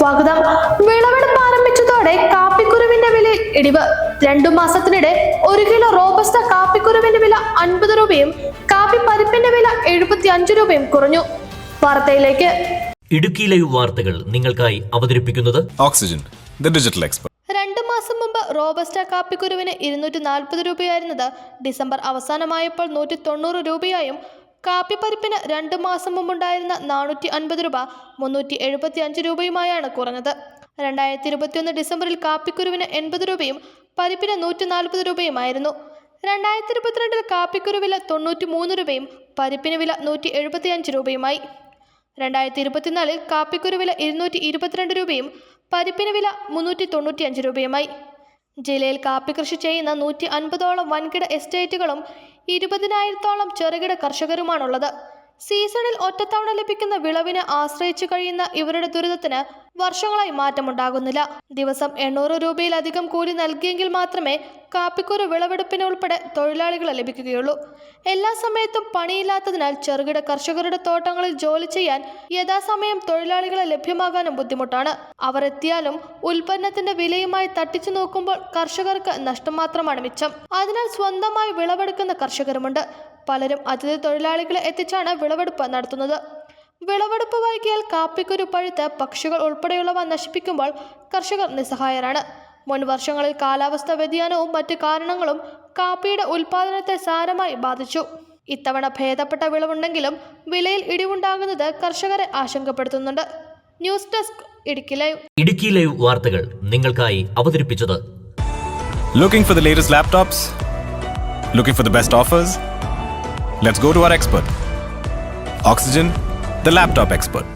സ്വാഗതം. വിളവെടുപ്പ് ആരംഭിച്ചതോടെ കാപ്പിക്കുരുവിന്റെ വില ഇടിവ്. രണ്ടു മാസത്തിനിടെ ഒരു കിലോ റോബസ്റ്റ കാപ്പിക്കുരുവിന്റെ വില അൻപത് രൂപയും കാപ്പി പരിപ്പിന്റെ വില എഴുപത്തി അഞ്ച് രൂപയും കുറഞ്ഞു. വാർത്തയിലേക്ക്. ഇടുക്കിയിലെ ലൈവ് വാർത്തകൾ നിങ്ങൾക്കായി അവതരിപ്പിക്കുന്നത് ഓക്സിജൻ ദ ഡിജിറ്റൽ എക്സ്പെർട്ട് രണ്ടു മാസം മുമ്പ് റോബസ്റ്റ കാപ്പിക്കുരുവിന് ഇരുന്നൂറ്റി നാൽപ്പത് രൂപയായിരുന്നത് ഡിസംബർ അവസാനമായപ്പോൾ നൂറ്റി തൊണ്ണൂറ് രൂപയായും കാപ്പിപ്പരിപ്പിന് രണ്ട് മാസം മുമ്പുണ്ടായിരുന്ന നാനൂറ്റി അൻപത് രൂപ മുന്നൂറ്റി എഴുപത്തി അഞ്ച് രൂപയുമായാണ് കുറഞ്ഞത്. രണ്ടായിരത്തി ഇരുപത്തിയൊന്ന് ഡിസംബറിൽ കാപ്പിക്കുരുവിന് എൺപത് രൂപയും പരിപ്പിന് നൂറ്റി നാൽപ്പത് രൂപയുമായിരുന്നു. രണ്ടായിരത്തി ഇരുപത്തിരണ്ടിൽ കാപ്പിക്കുരു വില തൊണ്ണൂറ്റി മൂന്ന് രൂപയും പരിപ്പിന് വില നൂറ്റി എഴുപത്തി അഞ്ച് രൂപയുമായി. രണ്ടായിരത്തി ഇരുപത്തിനാലിൽ കാപ്പിക്കുരു വില ഇരുന്നൂറ്റി ഇരുപത്തിരണ്ട് രൂപയും പരിപ്പിന് വില മുന്നൂറ്റി തൊണ്ണൂറ്റി അഞ്ച് രൂപയുമായി. ജില്ലയിൽ കാപ്പി കൃഷി ചെയ്യുന്ന നൂറ്റി അൻപതോളം വൻകിട എസ്റ്റേറ്റുകളും ഇരുപതിനായിരത്തോളം ചെറുകിട കർഷകരുമാണുള്ളത്. സീസണിൽ ഒറ്റത്തവണ ലഭിക്കുന്ന വിളവിനെ ആശ്രയിച്ചു കഴിയുന്ന ഇവരുടെ ദുരിതത്തിന് വർഷങ്ങളായി മാറ്റമുണ്ടാകുന്നില്ല. ദിവസം എണ്ണൂറ് രൂപയിലധികം കൂലി നൽകിയെങ്കിൽ മാത്രമേ കാപ്പിക്കുരു വിളവെടുപ്പിന് ഉൾപ്പെടെ തൊഴിലാളികളെ ലഭിക്കുകയുള്ളൂ. എല്ലാ സമയത്തും പണിയില്ലാത്തതിനാൽ ചെറുകിട കർഷകരുടെ തോട്ടങ്ങളിൽ ജോലി ചെയ്യാൻ യഥാസമയം തൊഴിലാളികളെ ലഭ്യമാകാനും ബുദ്ധിമുട്ടാണ്. അവർ എത്തിയാലും ഉൽപ്പന്നത്തിന്റെ വിലയുമായി തട്ടിച്ചു നോക്കുമ്പോൾ കർഷകർക്ക് നഷ്ടം മാത്രമാണ് മിച്ചം. അതിനാൽ സ്വന്തമായി വിളവെടുക്കുന്ന കർഷകരുമുണ്ട്. പലരും അതിഥി തൊഴിലാളികളെ എത്തിച്ചാണ് വിളവെടുപ്പ് നടത്തുന്നത്. വിളവെടുപ്പ് വൈകിയാൽ കാപ്പിക്കുരു പഴുത്ത് പക്ഷികൾ ഉൾപ്പെടെയുള്ളവ നശിപ്പിക്കുമ്പോൾ കർഷകർ നിസ്സഹായരാണ്. മുൻ വർഷങ്ങളിൽ കാലാവസ്ഥാ വ്യതിയാനവും മറ്റ് കാരണങ്ങളും കാപ്പിയുടെ ഉൽപാദനത്തെ സാരമായി ബാധിച്ചു. ഇത്തവണ ഭേദപ്പെട്ട വിളവുണ്ടെങ്കിലും വിലയിൽ ഇടിവുണ്ടാകുന്നത് കർഷകരെ ആശങ്കപ്പെടുത്തുന്നുണ്ട്. News desk Idukki live. Idukki live വാർത്തകൾ നിങ്ങൾക്കായി അവതരിപ്പിച്ചത്. Looking for the latest laptops looking for the best offers? Let's go to our expert. Oxygen, the laptop expert.